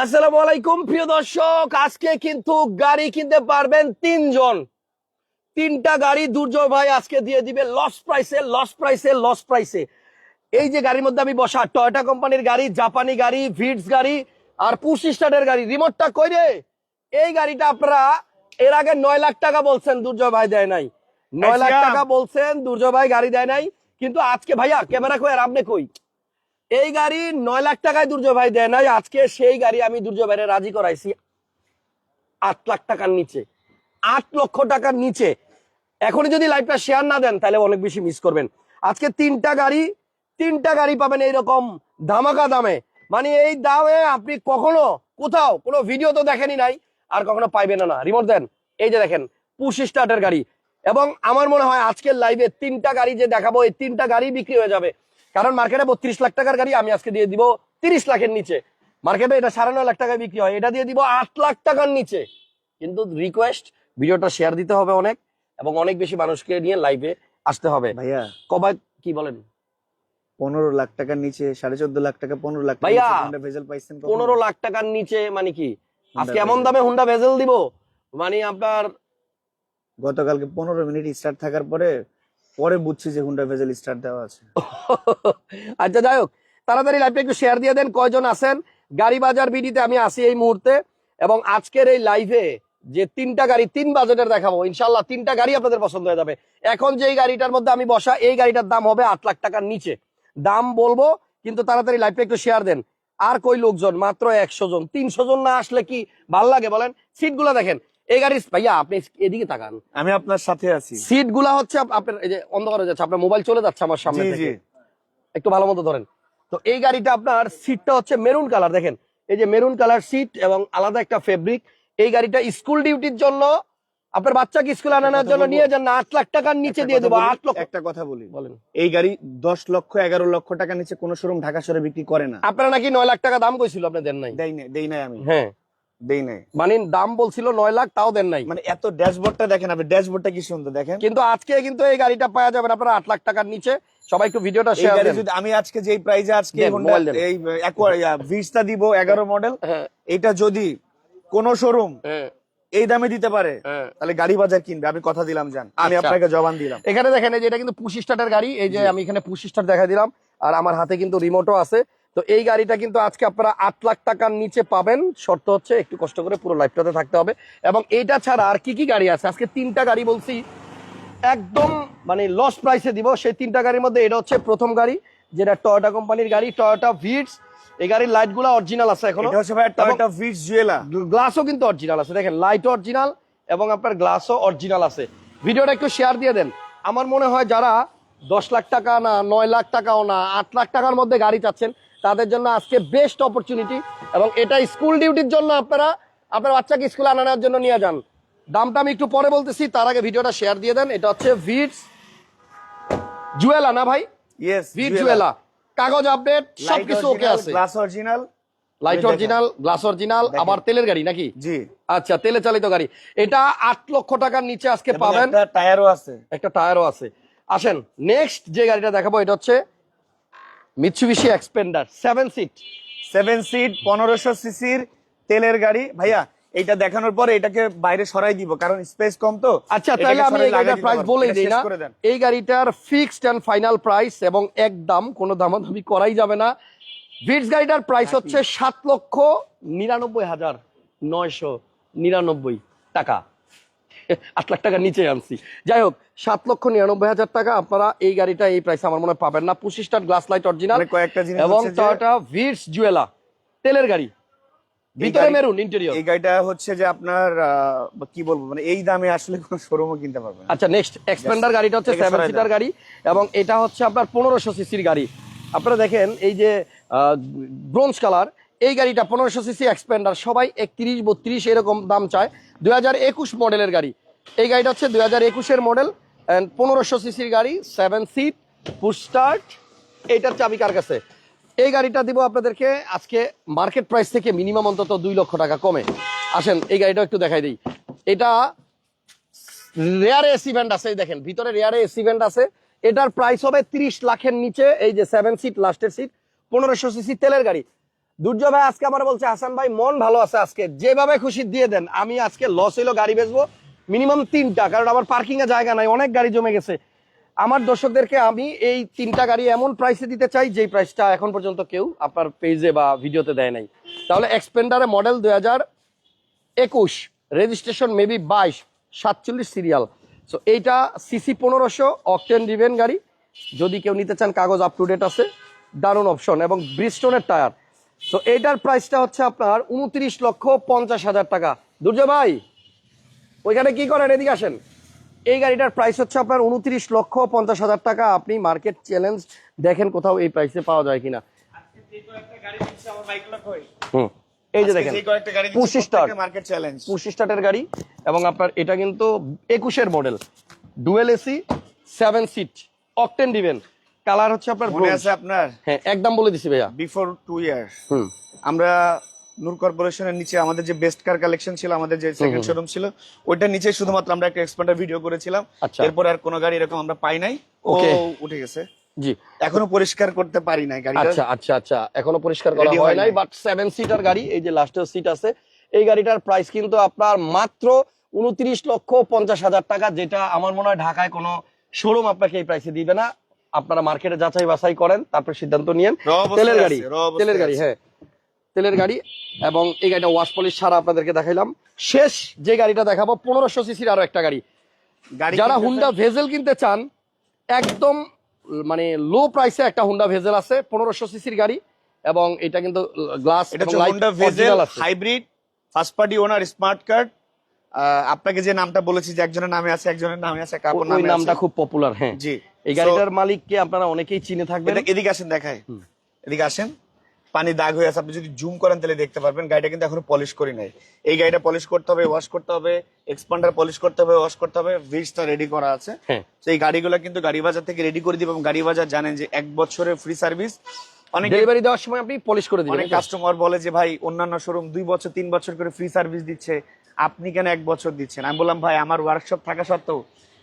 আসসালামু আলাইকুম প্রিয় দর্শক। আজকে কিন্তু গাড়ি কিনতে পারবেন তিনজন। তিনটা গাড়ি দুর্জয় ভাই আজকে দিয়ে দিবে লস প্রাইসে লস প্রাইসে লস প্রাইসে এই যে গাড়ির মধ্যে আমি বসা টয়োটা কোম্পানির গাড়ি জাপানি গাড়ি ভিটস গাড়ি আর পুশ স্টার্টের গাড়ি। রিমোটটা কই রে? এই গাড়িটা আপনারা এর আগে নয় লাখ টাকা বলছেন দুর্জয় ভাই দেয় নাই। নয় লাখ আচ্ছা। টাকা বলছেন দুর্জয় ভাই গাড়ি দেয় নাই। কিন্তু আজকে ভাইয়া ক্যামেরা কই আর আপনি কই? এই গাড়ি নয় লাখ টাকায় দুর্জয় ভাই দেয় নাই। আজকে সেই গাড়ি আমি দুর্জয় ভাইরে রাজি করাইছি আট লাখ টাকার নিচে। আট লক্ষ টাকার নিচে। এখনই যদি লাইভটা শেয়ার না দেন, তাহলে অনেক বেশি মিস করবেন। আজকে তিনটা গাড়ি তিনটা গাড়ি পাবেন এইরকম ধামাকা দামে। মানে এই দামে আপনি কখনো কোথাও, কোনো ভিডিও তো দেখেনি নাই, আর কখনো পাইবেন না। রিমোট দেন। এই যে দেখেন পুশ স্টার্টের গাড়ি। এবং আমার মনে হয় আজকের লাইভে তিনটা গাড়ি যে দেখাবো, এই তিনটা গাড়ি বিক্রি হয়ে যাবে। কারণ মার্কেটে বত্রিশ লাখ টাকার গাড়ি আমি আজকে দিয়ে দিব তিরিশ লাখের নিচে। মার্কেটে এটা সাড়ে নয় লাখ টাকায় বিক্রি হয় এটা দিয়ে দিব আট লাখ টাকার নিচে। কিন্তু রিকোয়েস্ট ভিডিওটা শেয়ার দিতে হবে অনেক এবং অনেক বেশি মানুষকে নিয়ে লাইভে আসতে হবে। ভাইয়া। কবাই কি বলেন? পনেরো লাখ টাকার নিচে সাড়ে চোদ্দ লাখ টাকা পনেরো লাখ ভাইয়া, ভেজেল পাইছেন পনেরো লাখ টাকার নিচে মানে কি? আজকে এমন দামে হুন্ডা ভেজেল দিব? মানে আপনার গতকালকে পনেরো মিনিট স্টার্ট থাকার পরে পরে বুঝছি যে হুন্ডা ভেজেল স্টার্ট দেওয়া আছে। আচ্ছা যাই হোক, তাড়াতাড়ি লাইভটা একটু শেয়ার দিয়ে দেন কয়জন আছেন। গাড়ি বাজার বিডিতে আমি আসি এই মুহূর্তে এবং আজকের এই লাইভে যে তিনটা গাড়ি, তিন বাজেটের দেখাবো। ইনশাল্লাহ তিনটা গাড়ি আপনাদের পছন্দ হয়ে যাবে। এখন যে গাড়িটার মধ্যে আমি বসা, এই গাড়িটার দাম হবে আট লাখ টাকার নিচে। দাম বলব, কিন্তু তাড়াতাড়ি লাইভটা একটু শেয়ার দেন। আর কই লোকজন? মাত্র একশো জন। তিনশো জন না আসলে কি ভালো লাগে বলেন? সিটগুলো দেখেন। এই গাড়ির ভাইয়া আপনি এদিকে তাকান। আমি আপনার সাথে আছি। সিটগুলা হচ্ছে আপনার এই যে অন্ধকার হয়ে যাচ্ছে আপনার মোবাইল চলে যাচ্ছে আমার সামনে থেকে। একটু ভালো মতো ধরেন। তো এই গাড়িটা আপনার সিটটা হচ্ছে মেরুন কালার দেখেন। এই যে মেরুন কালার সিট এবং আলাদা একটা ফেব্রিক। এই গাড়িটা স্কুল ডিউটির জন্য আপনার বাচ্চাকে স্কুল আনানোর জন্য নিয়ে যান আট লাখ টাকার নিচে দিয়ে দেবো আট লক্ষ। একটা কথা বলি। বলেন। এই গাড়ি দশ লক্ষ এগারো লক্ষ টাকা নিচে কোন শোরুম ঢাকা শহরে বিক্রি করে না। আপনারা নাকি নয় লাখ টাকা দাম কইছিল আপনি দেন নাই। দেই নাই দেই নাই আমি। হ্যাঁ। দেই নাই। মানে দাম বলছিল নয় লাখ তাও দেন নাই। মানে এত ড্যাশবোর্ডটা দেখেন আপনি ড্যাশবোর্ডটা কি সুন্দর দেখেন। কিন্তু আজকে কিন্তু এই গাড়িটা পাওয়া যাবে না আপনারা আট লাখ টাকার নিচে। সবাই একটু ভিডিওটা শেয়ার যদি আমি আজকে যেই প্রাইজে আজকে এই ভিসটা দিব এগারো মডেল হ্যাঁ। এটা যদি কোন শোরুম হ্যাঁ। এই দামে দিতে পারে হ্যাঁ। তাহলে গাড়ি বাজার কিনবে আমি কথা দিলাম জান। আমি আচ্ছা। আপনাকে জবান দিলাম। এখানে দেখেন এই যে এটা কিন্তু পুশ স্টার্টের গাড়ি এই যে আমি এখানে পুশ স্টার্ট দেখা দিলাম আর আমার হাতে কিন্তু রিমোটও আছে। তো এই গাড়িটা কিন্তু আজকে আপনারা আট লাখ টাকার নিচে পাবেন। শর্ত হচ্ছে একটু কষ্ট করে পুরো লাইফটাতে থাকতে হবে। এবং এইটা ছাড়া আর কি কি গাড়ি আছে? আজকে তিনটা গাড়ি বলছি। একদম মানে লস প্রাইসে দিব। সেই তিনটা গাড়ির মধ্যে এটা হচ্ছে প্রথম গাড়ি যেটা টয়োটা কোম্পানির গাড়ি টয়োটা ভিটস এই গাড়ির লাইটগুলো অরিজিনাল আছে এখন। টয়োটা ভিটস জুয়েলা গ্লাসও কিন্তু অরিজিনাল আছে। দেখেন লাইট অরিজিনাল এবং আপনার গ্লাসও অরিজিনাল আছে। ভিডিওটা একটু শেয়ার দিয়ে দেন। আমার মনে হয় যারা দশ লাখ টাকা না নয় লাখ টাকাও না আট লাখ টাকার মধ্যে গাড়ি চাচ্ছেন তাদের জন্য আজকে বেস্ট অপরচুনিটি এবং এটা স্কুল ডিউটির জন্য আপনারা আপনার বাচ্চাকে স্কুলে আনানোর জন্য নিয়ে যান। দামটা আমি একটু পরে বলতেছি তার আগে ভিডিওটা শেয়ার দিয়ে দেন। এটা হচ্ছে ভিটস জুয়েলা না ভাই? Yes Vitz Jewela. কাগজ আপডেট সবকিছু ওকে আছে। Glass original light original glass original আবার তেলের গাড়ি নাকি? জি। আচ্ছা তেলে চালিত গাড়ি। এটা আট লক্ষ টাকার নিচে আজকে পাবেন। একটা টায়ারও আছে। একটা টায়ারও আছে। আসেন নেক্সট যে গাড়িটা দেখাবো এটা হচ্ছে Mitsubishi Xpander seven seat seven seat পনেরোশো সিসির তেলের গাড়ি। ভাইয়া এইটা দেখানোর পরে এটাকে বাইরে সরাই দিব কারণ স্পেস কম তো। আচ্ছা তাহলে আমি এই গাড়িটার প্রাইস। বলেই দিই না। এই গাড়িটার ফিক্সড এন্ড ফাইনাল প্রাইস এবং এক দাম কোনো দামাদামি করাই যাবে না। ভিটস গাড়িটার প্রাইস হচ্ছে সাত লক্ষ নিরানব্বই হাজার নয়শো নিরানব্বই টাকা। আট লাখ টাকা নিচে আনছি। যাই হোক সাত লক্ষ নিরানব্বই হাজার টাকা আপনারা এই গাড়িটা এই প্রাইস আমার মনে পাবেন না। পঁচিশ স্টার গ্লাস লাইট অরিজিনাল কয়েকটা জিনিস এবং টয়োটা ভিটস জুয়েলা তেলের গাড়ি। ভিতরে মেরুন ইন্টেরিয়র এই গাড়িটা হচ্ছে যে আপনার কি বলব মানে এই দামে আসলে কোনো শোরুমও কিনতে পারবেন আচ্ছা নেক্সট এক্সপেন্ডার গাড়িটা হচ্ছে সেভেন সিটার গাড়ি এবং এটা হচ্ছে আপনার পনেরোশো সিসির গাড়ি। আপনারা দেখেন এই যে ব্রোঞ্জ কালার এই গাড়িটা পনেরোশো সিসি এক্সপেন্ডার সবাই একত্রিশ বত্রিশ এরকম দাম চায়। দুই হাজার একুশ মডেলের গাড়ি। এই গাড়িটা হচ্ছে দুই হাজার একুশের মডেল অ্যান্ড পনেরোশো সিসির গাড়ি সেভেন সিট পুশ স্টার্ট এইটার চাবি কার কাছে? এই গাড়িটা দিব আপনাদেরকে আজকে মার্কেট প্রাইস থেকে মিনিমাম অন্তত দুই লক্ষ টাকা কমে। আসেন, এই গাড়িটা একটু দেখাই দিই। এটা রেয়ারে এসি ভ্যান্ট আছে দেখেন, ভিতরে রেয়ারে এসি ভ্যান্ট আছে। এটার প্রাইস হবে তিরিশ লাখের নিচে, এই যে সেভেন সিট লাস্টের সিট পনেরোশো সিসি তেলের গাড়ি। দুর্জয় ভাই, আজকে আমার বলছে, হাসান ভাই, মন ভালো আছে আজকে। যেভাবে খুশি দিয়ে দেন, আমি আজকে লস হইল, গাড়ি বেচবো। মিনিমাম তিনটা, কারণ আমার পার্কিং এ জায়গা নাই, অনেক গাড়ি জমে গেছে। আমার দর্শকদেরকে আমি এই তিনটা গাড়ি এমন প্রাইসে দিতে চাই, যেই প্রাইসটা এখন পর্যন্ত কেউ আপনার পেজে বা ভিডিওতে দেয় নাই। তাহলে এক্সপেন্ডারে মডেল দুই হাজার একুশ রেজিস্ট্রেশন মেবি বাইশ, সাতচল্লিশ সিরিয়াল সো এইটা সিসি পনেরোশো অকটেন ডিভেন গাড়ি। যদি কেউ নিতে চান, কাগজ আপ টু ডেট আছে, দারুণ অপশন এবং ব্রিস্টোনের টায়ার তো এইটার প্রাইসটা হচ্ছে আপনার উনত্রিশ লক্ষ পঞ্চাশ হাজার টাকা। দুর্জয় ভাই ওইখানে কি করেন? এদিকে আসেন। এই গাড়িটার প্রাইস হচ্ছে আপনার উনত্রিশ লক্ষ পঞ্চাশ হাজার টাকা। আপনি মার্কেট চ্যালেঞ্জ দেখেন কোথাও এই প্রাইসে পাওয়া যায় কিনা। হুম। এই যে দেখেন পুশ মার্কেট চ্যালেঞ্জ পুশ স্টার্টের গাড়ি এবং আপনার এটা কিন্তু একুশের model dual AC seven seat octane দিবেন কালার হচ্ছে আপনার মনে আছে আপনার? হ্যাঁ একদম বলে দিছি ভাইয়া। Before two year hmm. আমরা নূর কর্পোরেশনের নিচে আমাদের যে বেস্ট কার কালেকশন ছিল আমাদের যে সেকেন্ড শোরুম ছিল ওইটার নিচে শুধুমাত্র আমরা একটা এক্সপান্ডার ভিডিও করেছিলাম। আচ্ছা। এরপর আর কোনো গাড়ি এরকম আমরা পাই নাই। ও উঠে গেছে। জি। এখনও পরিষ্কার করতে পারি নাই গাড়িটা। আচ্ছা আচ্ছা আচ্ছা। এখনও পরিষ্কার করা হয় নাই। বাট সেভেন সিটার গাড়ি এই যে লাস্টের সিট আছে এই গাড়িটার প্রাইস কিন্তু আপনার মাত্র উনত্রিশ লক্ষ পঞ্চাশ হাজার টাকা যেটা আমার মনে হয় ঢাকায় কোনো শোরুম আপনাকে এই প্রাইসে দিবে না। আপনারা মার্কেটে যাচাই বাছাই করেন তারপর সিদ্ধান্ত নিয়েন। তেলের গাড়ি তেলের গাড়ি হ্যাঁ। তেলের গাড়ি এবং এই গাড়িটা ওয়াশ পলিশ ছাড়া আপনাদেরকে দেখাইলাম। শেষ যে গাড়িটা দেখাবো পনেরোশো সিসির আরও একটা গাড়ি। যারা হুন্ডা ভেজেল কিনতে চান একদম মানে লো প্রাইসে একটা হুন্ডা ভেজেল আছে পনেরোশো সিসির গাড়ি এবং এটা কিন্তু গ্লাস এটা হচ্ছে Vezel hybrid first party owner smart card আপনাকে যে নামটা বলেছি যে একজনের নামে আছে একজনের নামে আছে নামে নামটা খুব পপুলার হ্যাঁ। জি। এই গাড়িটার মালিককে আপনারা অনেকেই চিনে থাকবেন। এদিকে আসেন দেখায় এদিকে আসেন। পানি দাগ হয়ে আছে আপনি যদি জুম করেন তাহলে দেখতে পারবেন। গাড়িটা কিন্তু এখনও পলিশ করি নাই। এই গাড়িটা পলিশ করতে হবে ওয়াশ করতে হবে এক্সপান্ডার পলিশ করতে হবে ওয়াশ করতে হবে ভিজটা রেডি করা আছে। হ্যাঁ। সেই গাড়িগুলো কিন্তু গাড়ি বাজার থেকে রেডি করে দিব এবং গাড়ি বাজার জানেন যে এক বছরের ফ্রি সার্ভিস অনেক ডেলিভারি দেওয়ার সময় আপনি পলিশ করে দিবেন অনেক কাস্টমার বলে যে ভাই অন্যান্য শোরুম দুই বছর তিন বছর করে ফ্রি সার্ভিস দিচ্ছে। আপনি কেন এক বছর দিচ্ছেন? আমি বললাম ভাই আমার ওয়ার্কশপ থাকা সত্ত্বেও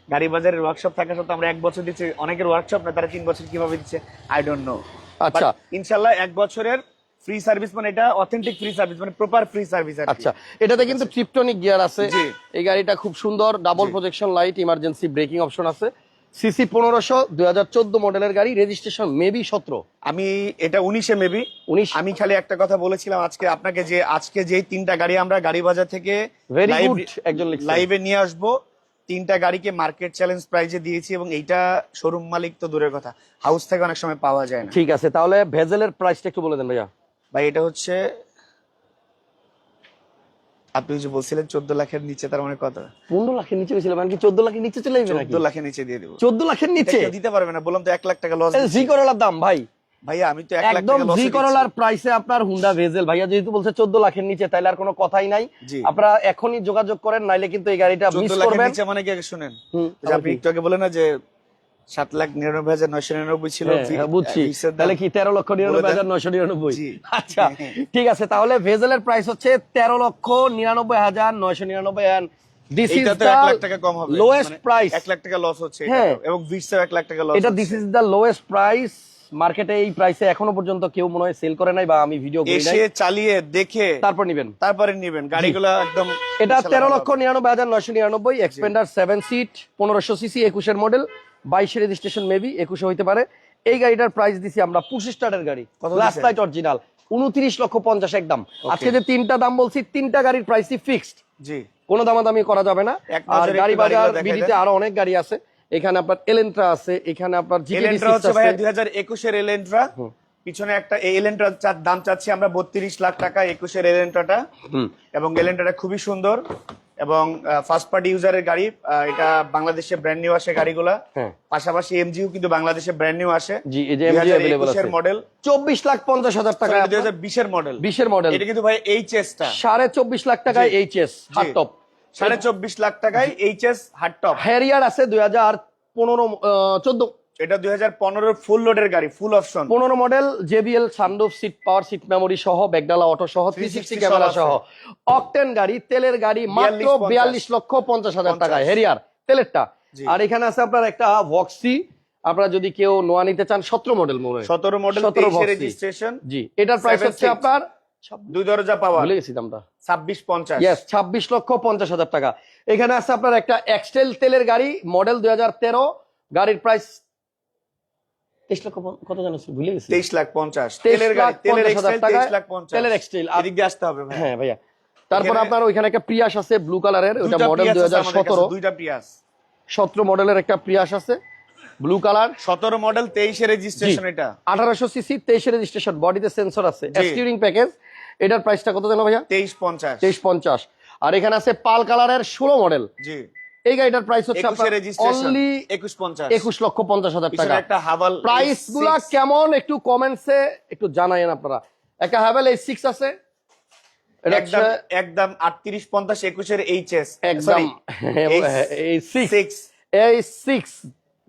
গাড়ি বাজারের ওয়ার্কশপ থাকা সত্ত্বেও আমরা এক বছর দিচ্ছি। অনেকের ওয়ার্কশপ না তারা তিন বছর কীভাবে দিচ্ছে? আই ডোন্ট নো আচ্ছা। ইনশাল্লাহ এক বছরের ফ্রি সার্ভিস মানে এটা অথেন্টিক ফ্রি সার্ভিস মানে প্রপার ফ্রি সার্ভিস আচ্ছা এটাতে কিন্তু ট্রিপটনিক গিয়ার আছে। এই গাড়িটা খুব সুন্দর double projection light emergency braking option আছে। সিসি পনেরোশো দুই হাজার চোদ্দ মডেলের গাড়ি রেজিস্ট্রেশন মেবি সতেরো। আমি এটা উনিশে মেবি উনিশ। আমি খালি একটা কথা বলেছিলাম আজকে আপনাকে যে আজকে যে তিনটা গাড়ি আমরা গাড়ি বাজার থেকে। লাইভে নিয়ে আসব তিনটা গাড়িকে মার্কেট চ্যালেঞ্জ প্রাইজে দিয়েছি এবং এইটা শোরুম মালিক তো দূরের কথা। হাউস থেকে অনেক সময় পাওয়া যায় না। ঠিক আছে তাহলে ভেজেলের প্রাইসটা একটু বলে দেন ভাইয়া। ভাই এটা হচ্ছে আপনি যে বলছিলেন চোদ্দ লাখের নিচে তার মানে কত? পনেরো লাখের নিচে গেছিল মানে কি চোদ্দ লাখের নিচে চলে যাবে চোদ্দ লাখের নিচে দিয়ে দেবো। চোদ্দ লাখের নিচে? দিতে পারবে না বললাম তো এক লাখ টাকা লস জি করলার দাম ভাই। ভাইয়া আমি তো একদম জি করলার প্রাইসে আপনার হুন্ডা ভেজেল ভাইয়া যেহেতু বলছে চোদ্দ লাখের নিচে তাইলে আর কোনো কথাই নাই। আপনারা এখনই যোগাযোগ করেন নাইলে কিন্তু এই গাড়িটা মিস করবেন। নিচে মানে কি শুনেন? আপনি একটু আগে বলেন না যে সাত লাখ নিরানব্বই হাজার নয়শো নিরানব্বই ছিল হ্যাঁ, হ্যাঁ, বুঝছি। তাহলে কি তেরো লক্ষ নিরানব্বই হাজার নয়শো নিরানব্বই? আচ্ছা ঠিক আছে তাহলে ভেজেলের প্রাইস হচ্ছে তেরো লক্ষ নিরানব্বই হাজার নয়শো নিরানব্বই দিস ইজ লোয়েস্ট প্রাইস এক লাখ টাকা লস হচ্ছে। এবং এক লাখ টাকা লস এটা this is the lowest price মার্কেটে এই প্রাইসে এখনও পর্যন্ত কেউ মনে হয় সেল করে নাই বা আমি ভিডিও করি নাই। চালিয়ে দেখে তারপর নিবেন। তারপরে নিবেন। গাড়িগুলো একদম এটা ইনশাল্লাহ তেরো ভালো লক্ষ হবে। নিরানব্বই হাজার নয়শো নিরানব্বই এক্সপেন্ডার সেভেন সিট পনেরোশো সিসি একুশের মডেল বাইশে রেজিস্ট্রেশন মেবি একুশে হইতে পারে। এই গাড়িটার প্রাইস দিছি আমরা পঁচিশ স্টারের গাড়ি দিছেন? লাইট অরিজিনাল উনত্রিশ লক্ষ পঞ্চাশ একদম। আজকে যে তিনটা দাম বলছি তিনটা গাড়ির প্রাইসই ফিক্সড জি। কোনো দামাদামি করা যাবে না। আর গাড়ি বাজার বিডিতে আরও অনেক গাড়ি আছে। এখানে আপনার এলেন্ট্রা আছে এখানে আপনার এলেন্ট্রা হচ্ছে ভাইয়া একুশের এলেন্ট্রা পিছনে একটা এই এলেন্ট্রা দাম চাচ্ছি আমরা বত্রিশ লাখ টাকা একুশের এলেন্ট্রাটা এবং এলেন্ট্রাটা খুবই সুন্দর। এবং ফার্স্ট পার্টি ইউজারের গাড়ি এটা বাংলাদেশে ব্র্যান্ড নিউ আসে গাড়িগুলা। হ্যাঁ। পাশাপাশি এমজিও কিন্তু বাংলাদেশে ব্র্যান্ড নিউ আসে। জি এই যে এমজি অ্যাভেলেবল আছে। মডেল চব্বিশ লাখ পঞ্চাশ হাজার টাকা। দুই হাজার বিশের মডেল বিশের মডেল এটা কিন্তু ভাই এইচএস টা। সাড়ে চব্বিশ লাখ টাকায়। এইচএস হার্ড টপ সাড়ে চব্বিশ লাখ টাকায় এইচএস হার্ড টপ হ্যারিয়ার আছে দুই হাজার পনেরো চোদ্দ। এটা দুই হাজার পনেরোর ফুল লোডের গাড়ি ফুল অপশন পনেরো model JBL sunroof seat power seat memory সহ ব্যাগডালা অটো সহ থ্রি 360 সিক্সটি ক্যামেরা সহ অকটেন গাড়ি তেলের গাড়ি মাত্র বিয়াল্লিশ লক্ষ পঞ্চাশ হাজার 50 টাকায়। হেরিয়ার তেলেরটা। আর এখানে আছে আপনার একটা ভক্সি আপনারা যদি কেউ নোয়া নিতে চান সতেরো মডেল মনে সতেরো মডেল 17 তেইশে রেজিস্ট্রেশন জি এটার প্রাইস হচ্ছে আপনার দুই দরজা পাওয়ার। ভুলে গেছি দামটা। ছাব্বিশ পঞ্চাশ। ইয়েস ছাব্বিশ লক্ষ পঞ্চাশ হাজার টাকা। এখানে আছে আপনার একটা এক্সটেল তেলের গাড়ি মডেল দুই হাজার তেরো গাড়ির প্রাইস তেইশ লক্ষ কত জানো ভুলে গেছি। তেইশ লাখ পঞ্চাশ। তেলের গাড়ি তেলের এক্সটেল তেইশ লাখ পঞ্চাশ। তেলের এক্সটেল এদিক দিয়ে আসতে হবে হ্যাঁ ভাইয়া। তারপর আপনার ওইখানে একটা প্রিয়াস আছে ব্লু কালারের ওটা দুইটা মডেল দুই হাজার সতেরো। দুইটা পিয়াস সতেরো মডেলের একটা প্রিয়াস আছে ব্লু কালার সতেরো মডেল তেইশে রেজিস্ট্রেশন এটা। আঠারোশো সিসি তেইশে রেজিস্ট্রেশন বডিতে সেন্সর আছে। জি। প্যাকেজ এটার প্রাইসটা কত জানো ভাইয়া? তেইশ পঞ্চাশ। তেইশ পঞ্চাশ। আর এখানে আছে পাল কালারের ষোলো মডেল জি। এই গাড়িটার প্রাইস হচ্ছে অনলি একুশ পঞ্চাশ। একুশ লক্ষ পঞ্চাশ হাজার টাকা। একটা হাভাল প্রাইসগুলা কেমন? একটু কমেন্টসে একটু জানাইন আপনারা। একটা হ্যাভেল এইচ সিক্স আছে। একদম একদম আটত্রিশ পঞ্চাশ একুশের এইচএস একদম এই সিক্স এই সিক্স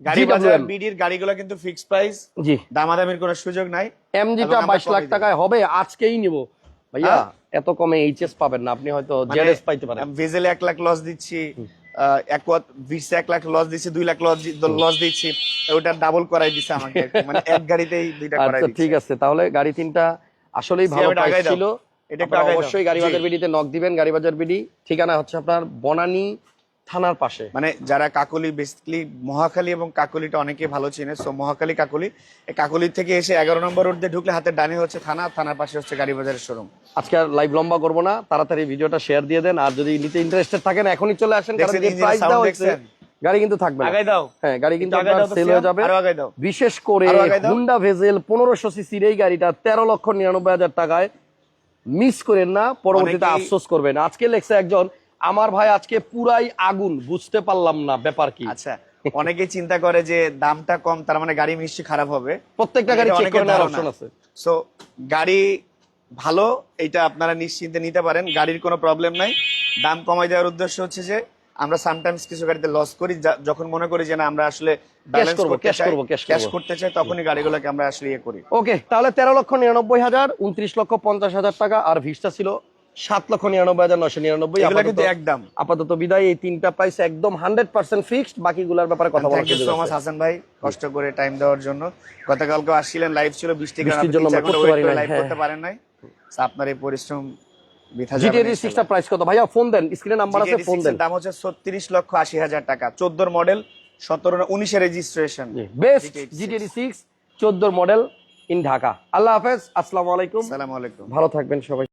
গাড়ি বাজার বিডির গাড়িগুলো কিন্তু ফিক্স প্রাইস জি। দামাদামির কোনো সুযোগ নাই। এমজিটা এবং আমরা বাইশ লাখ টাকায় হবে আজকেই নিব। ভাইয়া হ্যাঁ? এত কমে এইচএস পাবেন না আপনি হয়তো মানে জেডএস পাইতে পারেন। ভেজেলে এক লাখ লস দিচ্ছি এক বিশ এক লাখ লস দিচ্ছি দুই লাখ লস লস দিচ্ছি ওটা ডাবল করাই দিচ্ছে আমাকে। মানে এক গাড়িতেই দুইটা করাই আচ্ছা ঠিক আছে তাহলে গাড়ি তিনটা আসলেই ভালো প্রাইস ছিল। এটা। অবশ্যই গাড়ি বাজার বিডিতে নক দিবেন গাড়ি বাজার বিডি। ঠিকানা হচ্ছে আপনার বনানী থানার পাশে। মানে যারা কাকলি বেসিক্যালি মহাখালী এবং কাকলিটা অনেকে ভালো চিনে সো মহাখালী কাকলি এই কাকলি থেকে এসে এগারো নম্বর রোড দিয়ে ঢুকলে হাতের ডানে হচ্ছে থানা থানার পাশে হচ্ছে গাড়ি বাজারের শোরুম আজকে আর লাইভ লম্বা করব না তাড়াতাড়ি ভিডিওটা শেয়ার দিয়ে দেন আর যদি নিতে ইন্টারেস্টেড থাকেন এখনই চলে আসেন কারণ যে প্রাইস দেওয়া হচ্ছে গাড়ি কিন্তু থাকবে আগাই দাও। হ্যাঁ গাড়ি কিন্তু দাও সেল হয়ে যাবে। আরও আগাই দাও। বিশেষ করে। হুন্ডা ভেজেল পনেরোশো সিসির এই গাড়িটা তেরো লক্ষ নিরানব্বই হাজার টাকায় মিস করেন না পরবর্তীতে আফসোস করবেন। আজকে লেখছে একজন আমার ভাই আজকে পুরাই আগুন বুঝতে পারলাম না ব্যাপার কি। আচ্ছা অনেকে চিন্তা করে যে দামটা কম তার মানে গাড়ি নিশ্চয়ই খারাপ হবে। প্রত্যেকটা গাড়ি চেক করে নেওয়ার অপশন আছে। সো গাড়ি ভালো এটা আপনারা নিশ্চিন্তে নিতে পারেন গাড়ির কোনো প্রবলেম নাই। দাম কমাই দেওয়ার উদ্দেশ্য হচ্ছে যে আমরা সামটাইমস কিছু গাড়িতে লস করি যখন মনে করি যে না আমরা আসলে ব্যালেন্স করব, করতে cash চাই ক্যাশ করতে চাই তখনই গাড়িগুলোকে আমরা আসলে ইয়ে করি। ওকে তাহলে তেরো লক্ষ নিরানব্বই হাজার উনত্রিশ লক্ষ পঞ্চাশ হাজার টাকা আর ভিসটা ছিল সাত লক্ষ নিরানব্বই হাজার নশো নিরানব্বই। একদম। আপাতত বিদায় এই তিনটা প্রাইস একদম হান্ড্রেড পার্সেন্ট ফিক্সড বাকিগুলোর ব্যাপারে কথা thank you so much Hasan ভাই কষ্ট করে টাইম দেওয়ার জন্য। গতকালকে আসছিলেন লাইভ ছিল বৃষ্টি বৃষ্টির লাইভ হ্যাঁ। করতে পারেন নাই। আপনার এই পরিশ্রম বৃথা যাবে জিটিএ না সিক্সটা প্রাইস কত? ভাইয়া ফোন দেন স্ক্রিনে নাম্বার আছে ফোন দেন। দাম হচ্ছে ছত্রিশ লক্ষ আশি হাজার টাকা। চোদ্দোর মডেল সতেরো উনিশে registration best GTR GTA six চোদ্দোর মডেল ইন ঢাকা। আল্লাহ হাফেজ আসসালামু আলাইকুম। আলাইকুম। ভালো থাকবেন সবাই।